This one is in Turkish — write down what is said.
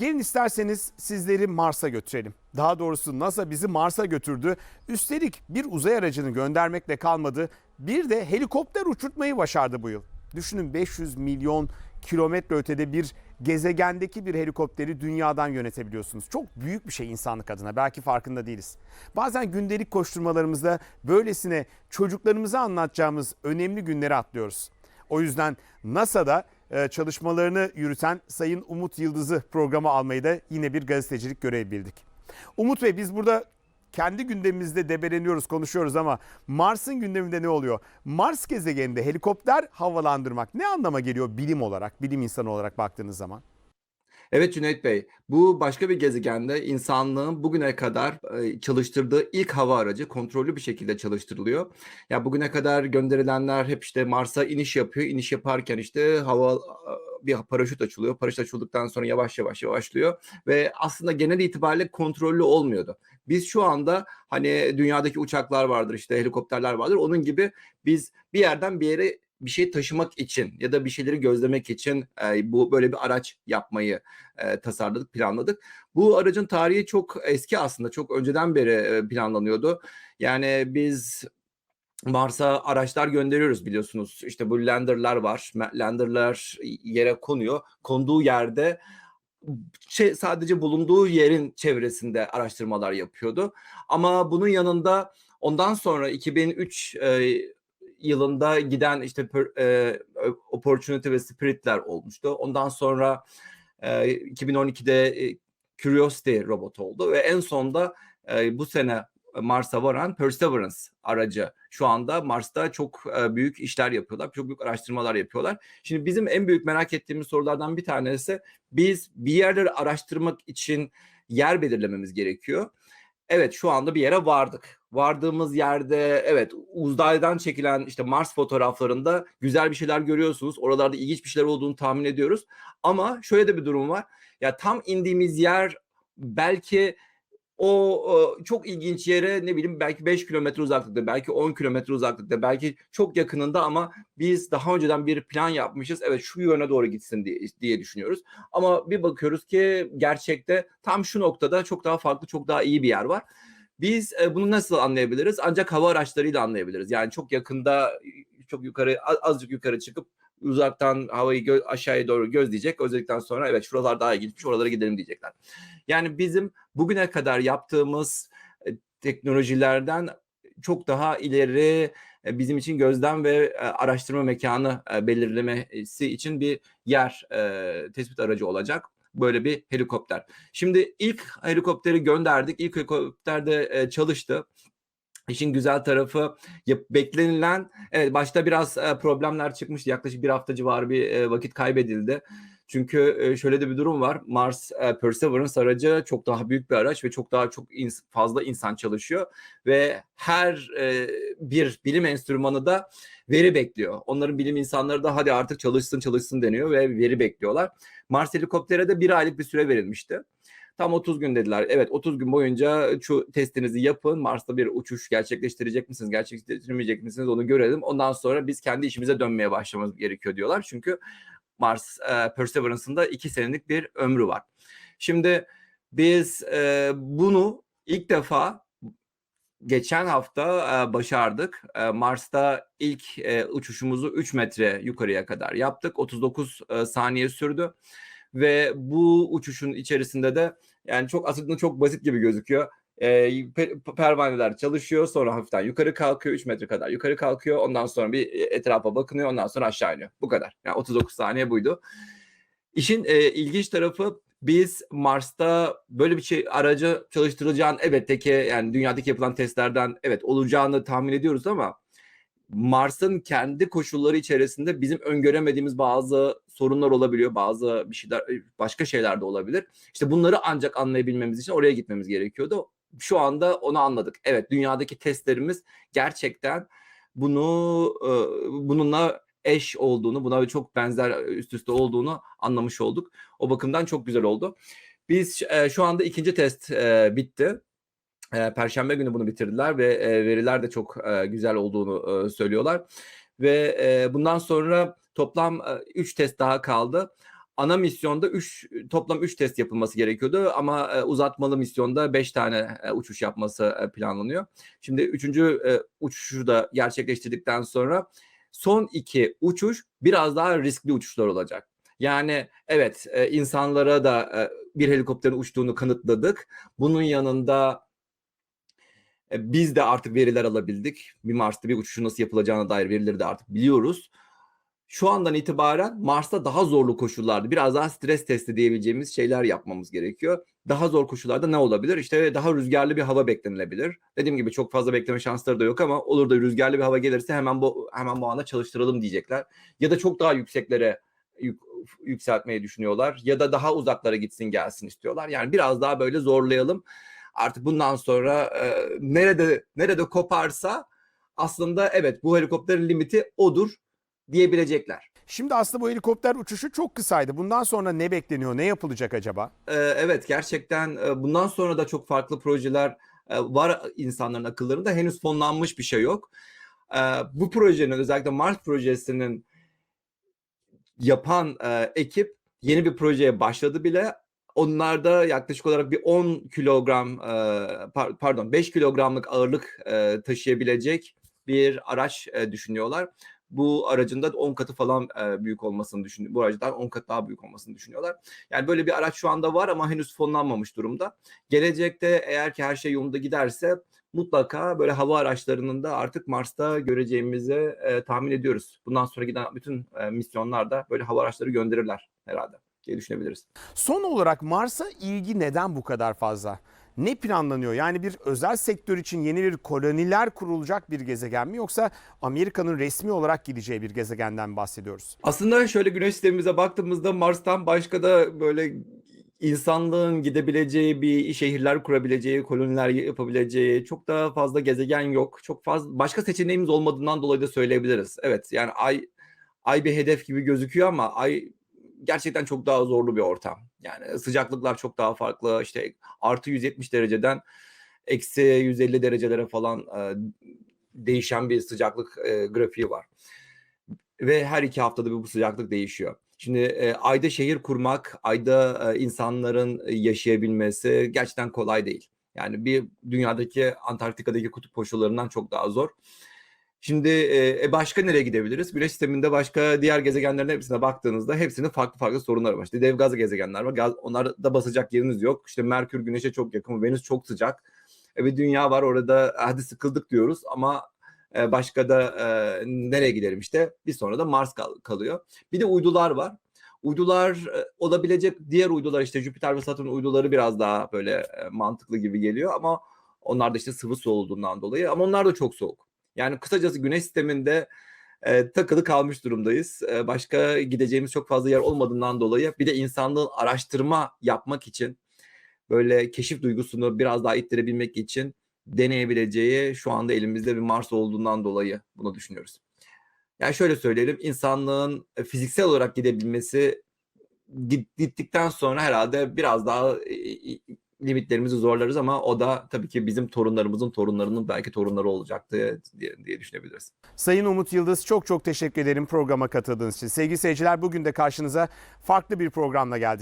Gelin isterseniz sizleri Mars'a götürelim. Daha doğrusu NASA bizi Mars'a götürdü. Üstelik bir uzay aracını göndermekle kalmadı. Bir de helikopter uçurtmayı başardı bu yıl. Düşünün 500 milyon kilometre ötede bir gezegendeki bir helikopteri dünyadan yönetebiliyorsunuz. Çok büyük bir şey insanlık adına. Belki farkında değiliz. Bazen gündelik koşturmalarımızda böylesine çocuklarımıza anlatacağımız önemli günleri atlıyoruz. O yüzden NASA'da çalışmalarını yürüten Sayın Umut Yıldız'ı programa almayı da yine bir gazetecilik görevi bildik. Umut Bey biz burada kendi gündemimizde debeleniyoruz, konuşuyoruz ama Mars'ın gündeminde ne oluyor? Mars gezegeninde helikopter havalandırmak ne anlama geliyor bilim olarak, bilim insanı olarak baktığınız zaman? Evet Cüneyt Bey, bu başka bir gezegende insanlığın bugüne kadar e, çalıştırdığı ilk hava aracı kontrollü bir şekilde çalıştırılıyor. Ya bugüne kadar gönderilenler hep işte Mars'a iniş yapıyor. İniş yaparken işte hava bir paraşüt açılıyor. Paraşüt açıldıktan sonra yavaş yavaş yavaşlıyor ve aslında genel itibariyle kontrollü olmuyordu. Biz şu anda hani dünyadaki uçaklar vardır işte helikopterler vardır. Onun gibi biz bir yerden bir yere bir şey taşımak için ya da bir şeyleri gözlemek için e, bu böyle bir araç yapmayı e, tasarladık, planladık. Bu aracın tarihi çok eski aslında. Çok önceden beri e, planlanıyordu. Yani biz Mars'a araçlar gönderiyoruz biliyorsunuz. İşte bu landerlar var. Landerlar yere konuyor. Konduğu yerde şey, sadece bulunduğu yerin çevresinde araştırmalar yapıyordu. Ama bunun yanında ondan sonra 2003 e, yılında giden işte e, Opportunity ve Spirit'ler olmuştu. Ondan sonra e, 2012'de e, Curiosity robot oldu ve en sonda e, bu sene Mars'a varan Perseverance aracı şu anda Mars'ta çok e, büyük işler yapıyorlar. Çok büyük araştırmalar yapıyorlar. Şimdi bizim en büyük merak ettiğimiz sorulardan bir tanesi biz bir yerleri araştırmak için yer belirlememiz gerekiyor. Evet şu anda bir yere vardık. Vardığımız yerde evet uzaydan çekilen işte Mars fotoğraflarında güzel bir şeyler görüyorsunuz. Oralarda ilginç bir şeyler olduğunu tahmin ediyoruz. Ama şöyle de bir durum var. Ya tam indiğimiz yer belki o, çok ilginç yere ne bileyim belki 5 kilometre uzaklıkta, belki 10 kilometre uzaklıkta, belki çok yakınında ama biz daha önceden bir plan yapmışız. Evet şu yöne doğru gitsin diye, diye düşünüyoruz. Ama bir bakıyoruz ki gerçekte tam şu noktada çok daha farklı, çok daha iyi bir yer var. Biz e, bunu nasıl anlayabiliriz? Ancak hava araçlarıyla anlayabiliriz. Yani çok yakında, çok yukarı, azıcık yukarı çıkıp uzaktan havayı gö- aşağıya doğru gözleyecek. Gözledikten sonra evet şuralar daha ilginçmiş oralara gidelim diyecekler. Yani bizim bugüne kadar yaptığımız e, teknolojilerden çok daha ileri e, bizim için gözlem ve e, araştırma mekanı belirlemesi için bir yer tespit aracı olacak. Böyle bir helikopter. Şimdi ilk helikopteri gönderdik. İlk helikopterde çalıştı. İşin güzel tarafı beklenilen evet başta biraz problemler çıkmış yaklaşık bir hafta civarı bir vakit kaybedildi. Çünkü şöyle de bir durum var. Mars Perseverance aracı çok daha büyük bir araç ve çok daha çok fazla insan çalışıyor ve her bir bilim enstrümanı da veri bekliyor. Onların bilim insanları da hadi artık çalışsın çalışsın deniyor ve veri bekliyorlar. Mars helikoptere de bir aylık bir süre verilmişti. Tam 30 gün dediler. Evet 30 gün boyunca şu testinizi yapın. Mars'ta bir uçuş gerçekleştirecek misiniz, gerçekleştirmeyecek misiniz onu görelim. Ondan sonra biz kendi işimize dönmeye başlamamız gerekiyor diyorlar. Çünkü Mars e, Perseverance'ın da iki senelik bir ömrü var. Şimdi biz e, bunu ilk defa geçen hafta e, başardık. E, Mars'ta ilk e, uçuşumuzu 3 metre yukarıya kadar yaptık. 39 e, saniye sürdü ve bu uçuşun içerisinde de yani çok aslında çok basit gibi gözüküyor. E, pervaneler çalışıyor sonra hafiften yukarı kalkıyor 3 metre kadar yukarı kalkıyor ondan sonra bir etrafa bakınıyor ondan sonra aşağı iniyor bu kadar yani 39 saniye buydu. İşin e, ilginç tarafı biz Mars'ta böyle bir şey aracı çalıştırılacağını elbette ki yani dünyadaki yapılan testlerden evet olacağını tahmin ediyoruz ama Mars'ın kendi koşulları içerisinde bizim öngöremediğimiz bazı sorunlar olabiliyor. Bazı bir şeyler başka şeyler de olabilir. İşte bunları ancak anlayabilmemiz için oraya gitmemiz gerekiyordu. Şu anda onu anladık. Evet dünyadaki testlerimiz gerçekten bunu bununla eş olduğunu, buna çok benzer üst üste olduğunu anlamış olduk. O bakımdan çok güzel oldu. Biz şu anda ikinci test bitti. Perşembe günü bunu bitirdiler ve veriler de çok güzel olduğunu söylüyorlar. Ve bundan sonra toplam 3 test daha kaldı. ana misyonda 3 toplam 3 test yapılması gerekiyordu ama e, uzatmalı misyonda 5 tane e, uçuş yapması e, planlanıyor. Şimdi 3. E, uçuşu da gerçekleştirdikten sonra son iki uçuş biraz daha riskli uçuşlar olacak. Yani evet e, insanlara da e, bir helikopterin uçtuğunu kanıtladık. Bunun yanında e, biz de artık veriler alabildik. Bir Mars'ta bir uçuşun nasıl yapılacağına dair verileri de artık biliyoruz. Şu andan itibaren Mars'ta daha zorlu koşullarda biraz daha stres testi diyebileceğimiz şeyler yapmamız gerekiyor. Daha zor koşullarda ne olabilir? İşte daha rüzgarlı bir hava beklenilebilir. Dediğim gibi çok fazla bekleme şansları da yok ama olur da rüzgarlı bir hava gelirse hemen bu hemen bu anda çalıştıralım diyecekler. Ya da çok daha yükseklere yük- yükseltmeyi düşünüyorlar ya da daha uzaklara gitsin gelsin istiyorlar. Yani biraz daha böyle zorlayalım. Artık bundan sonra e, nerede nerede koparsa aslında evet bu helikopterin limiti odur diyebilecekler. Şimdi aslında bu helikopter uçuşu çok kısaydı. Bundan sonra ne bekleniyor? Ne yapılacak acaba? Ee, evet gerçekten e, bundan sonra da çok farklı projeler e, var insanların akıllarında. Henüz fonlanmış bir şey yok. Ee, bu projenin özellikle Mars projesinin yapan e, ekip yeni bir projeye başladı bile. Onlar da yaklaşık olarak bir 10 kilogram e, par- pardon 5 kilogramlık ağırlık e, taşıyabilecek bir araç e, düşünüyorlar. Bu aracın da 10 katı falan büyük olmasını düşünüyor. Bu aracdan 10 kat daha büyük olmasını düşünüyorlar. Yani böyle bir araç şu anda var ama henüz fonlanmamış durumda. Gelecekte eğer ki her şey yolunda giderse mutlaka böyle hava araçlarının da artık Mars'ta göreceğimizi e, tahmin ediyoruz. Bundan sonra giden bütün e, misyonlarda böyle hava araçları gönderirler herhalde diye düşünebiliriz. Son olarak Mars'a ilgi neden bu kadar fazla? Ne planlanıyor? Yani bir özel sektör için yeni bir koloniler kurulacak bir gezegen mi yoksa Amerika'nın resmi olarak gideceği bir gezegenden bahsediyoruz? Aslında şöyle güneş sistemimize baktığımızda Mars'tan başka da böyle insanlığın gidebileceği bir şehirler kurabileceği, koloniler yapabileceği çok daha fazla gezegen yok. Çok fazla başka seçeneğimiz olmadığından dolayı da söyleyebiliriz. Evet yani ay ay bir hedef gibi gözüküyor ama ay gerçekten çok daha zorlu bir ortam. Yani sıcaklıklar çok daha farklı. İşte artı 170 dereceden eksi 150 derecelere falan e, değişen bir sıcaklık e, grafiği var ve her iki haftada bir bu sıcaklık değişiyor. Şimdi e, ayda şehir kurmak, ayda e, insanların yaşayabilmesi gerçekten kolay değil. Yani bir dünyadaki Antarktika'daki kutup koşullarından çok daha zor. Şimdi e, e, başka nereye gidebiliriz? Güneş sisteminde başka diğer gezegenlerin hepsine baktığınızda hepsinin farklı farklı sorunları var. İşte dev gaz gezegenler var. Gaz, onlarda basacak yeriniz yok. İşte Merkür Güneş'e çok yakın. Venüs çok sıcak. E, bir dünya var orada hadi sıkıldık diyoruz ama e, başka da e, nereye gidelim işte bir sonra da Mars kal- kalıyor. Bir de uydular var. Uydular e, olabilecek diğer uydular işte Jüpiter ve Satürn uyduları biraz daha böyle e, mantıklı gibi geliyor ama onlar da işte sıvı su olduğundan dolayı ama onlar da çok soğuk. Yani kısacası güneş sisteminde e, takılı kalmış durumdayız. E, başka gideceğimiz çok fazla yer olmadığından dolayı bir de insanlığın araştırma yapmak için böyle keşif duygusunu biraz daha ittirebilmek için deneyebileceği şu anda elimizde bir Mars olduğundan dolayı bunu düşünüyoruz. Yani şöyle söyleyelim insanlığın e, fiziksel olarak gidebilmesi git- gittikten sonra herhalde biraz daha limitlerimizi zorlarız ama o da tabii ki bizim torunlarımızın torunlarının belki torunları olacaktı diye, diye düşünebiliriz. Sayın Umut Yıldız çok çok teşekkür ederim programa katıldığınız için. Sevgili seyirciler bugün de karşınıza farklı bir programla geldik.